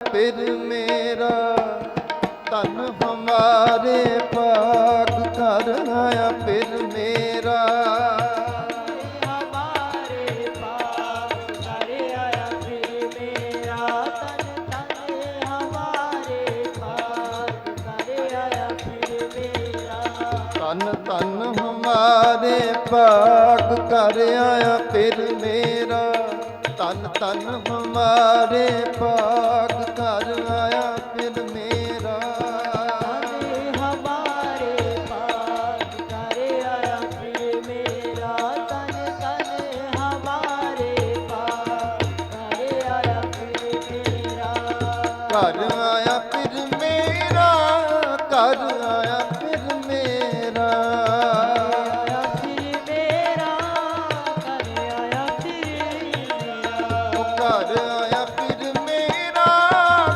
ਫਿਰ ਮੇਰਾ ਤਨ ਹਮਾਰੇ ਪਾਕ ਕਰ ਆਇਆ, ਫਿਰ ਮੇਰਾ ਹਮਾਰੇ ਪਾਪ ਕਰੇ ਆਇਆ ਫਿਰ ਤਨ ਤਨ ਹਮਾਰੇ ਪਾਪ ਕਰੇ ਆਇਆ, ਫਿਰ ਮੇਰਾ ਤਨ ਤਨ ਹਮਾਰੇ ਪਾਕ ਘਰ ਆਇਆ ਫਿਰ ਮੇਰਾ, ਘਰ ਆਇਆ ਫਿਰ ਮੇਰਾ। ਉਹ ਘਰ ਆਇਆ ਫਿਰ ਮੇਰਾ,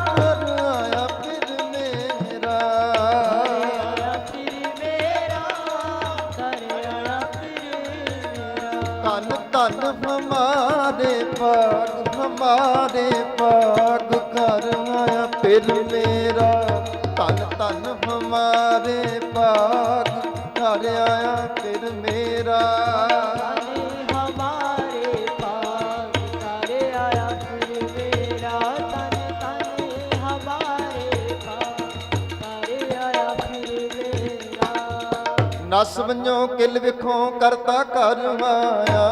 ਘਰ ਆਇਆ ਫਿਰ ਮੇਰਾ। ਆਇਆ ਫਿਰ ਮੇਰਾ ਕਰੇ ਹਮਾਰੇ ਪਾਗ ਹਮਾਰੇ ਪਾਗ ਆਇਆ ਮੇਰਾ ਤਨ ਤਨ ਹਮਾਰੇ ਪਾਗ ਘਰ ਆਇਆ ਫਿਰ ਮੇਰਾ। ਤਨ ਹਮਾਰੇ ਪਾਪ ਕਰੇ ਆਇਆ ਫਿਰ ਮੇਰਾ ਤਨ ਤਨ ਹਮਾਰੇ ਪਾਪ ਕਰੇ ਆਇਆ ਫਿਰ ਮੇਰਾ ਨਸ ਵੰਜੋ ਕਿਲ ਵਿਖੋਂ ਕਰਤਾ ਕਰ ਆਇਆ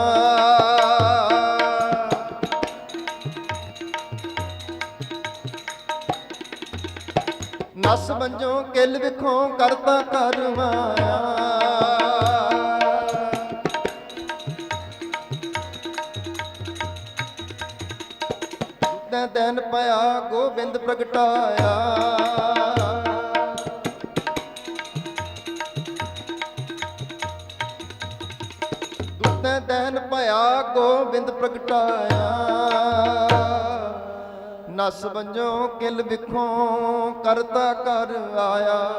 ਨਸ ਵੰਜੋ ਕਿਲ ਵਿਖੋ ਕਰਤਾ ਕਰ ਆਇਆ ਤੈ ਤੈਨ ਪਿਆ ਗੋਬਿੰਦ ਪ੍ਰਗਟਾਇਆ। ਦੁੱਤੇ ਦਹਿਨ ਭਇਆ ਗੋਬਿੰਦ ਪ੍ਰਗਟਾਇਆ। ਨਸ ਵੰਜੋ ਕਿਲ ਵਿਖੋ, ਕਰਤਾ ਕਰ ਆਇਆ।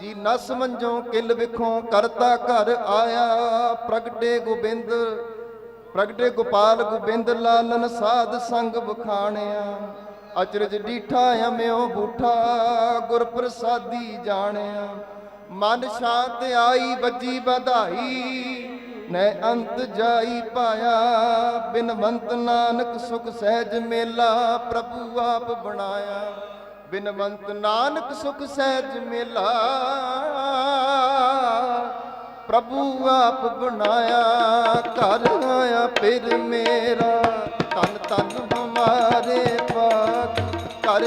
ਜੀ ਨਸ ਵੰਜੋ ਕਿਲ ਵਿਖੋ, ਕਰਤਾ ਕਰ ਆਇਆ। ਪ੍ਰਗਟੇ ਗੋਬਿੰਦ, ਪ੍ਰਗਟੇ ਗੋਪਾਲ ਗੋਬਿੰਦ ਲਾਲਨ ਸਾਧ ਸੰਗ ਬਖਾਣਿਆ ਅਚਰਜ ਡੀਠਾ ਅਮਿਓ ਬੂਠਾ ਗੁਰ ਪ੍ਰਸਾਦੀ ਜਾਣਿਆ। ਮਨ ਸ਼ਾਂਤ ਆਈ, ਵੱਜੀ ਵਧਾਈ। ਨੈ ਅੰਤ ਜਾਈ ਪਾਇਆ ਬਿਨਵੰਤ ਨਾਨਕ ਸੁਖ ਸਹਿਜ ਮੇਲਾ ਪ੍ਰਭੂ ਆਪ ਬਣਾਇਆ। ਬਿਨਵੰਤ ਨਾਨਕ ਸੁਖ ਸਹਿਜ ਮੇਲਾ ਪ੍ਰਭੂ ਆਪ ਬਣਾਇਆ। ਘਰ ਆਇਆ ਫਿਰ ਮੇਰਾ ਤਨ ਤਨ ਹਮਾਰੇ ਪਾਕ, ਘਰ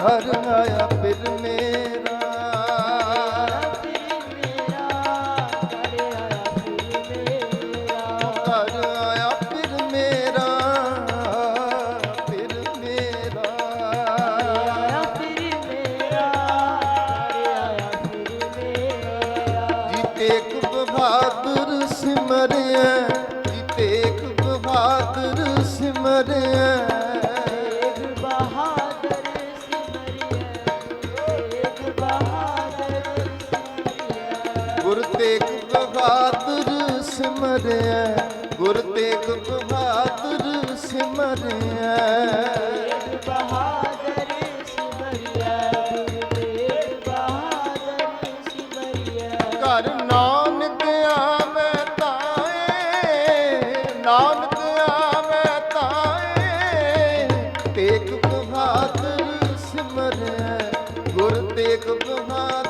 ਘਰ ਆਇਆ ਫਿਰ ਮੇਰਾ ਫਿਰ ਆਇਆ ਫਿਰ ਮੇਰਾ। ਘਰ ਆਇਆ ਫਿਰ ਮੇਰਾ। ਫਿਰ ਮੇਰਾ। ਆਇਆ ਬਹਾਦਰ ਸਿਮਰਿਆ ਜੀ ਤੇਗ ਬਹਾਦਰ ਸਿਮਰਿਆ। ਬਹਾਦਰ ਸਿਮਰਿਆ ਗੁਰ ਤੇਗ ਬਹਾਦਰ ਸਿਮਰਿਆ ਬਹਾਦਰ ਸਿਮਰਿਆ, ਗੁਰ ਤੇਗ ਬਹਾਦਰ ਸਿਮਰਿਆ। ਘਰ ਨਾਨਕ ਆਵੇ ਤਾਏ, ਨਾਨਕ ਆਵੇ ਤਾਏ। ਤੇਗ ਬਹਾਦਰ ਸਿਮਰਿਆ, ਗੁਰ ਤੇਗ ਬਹਾਦਰ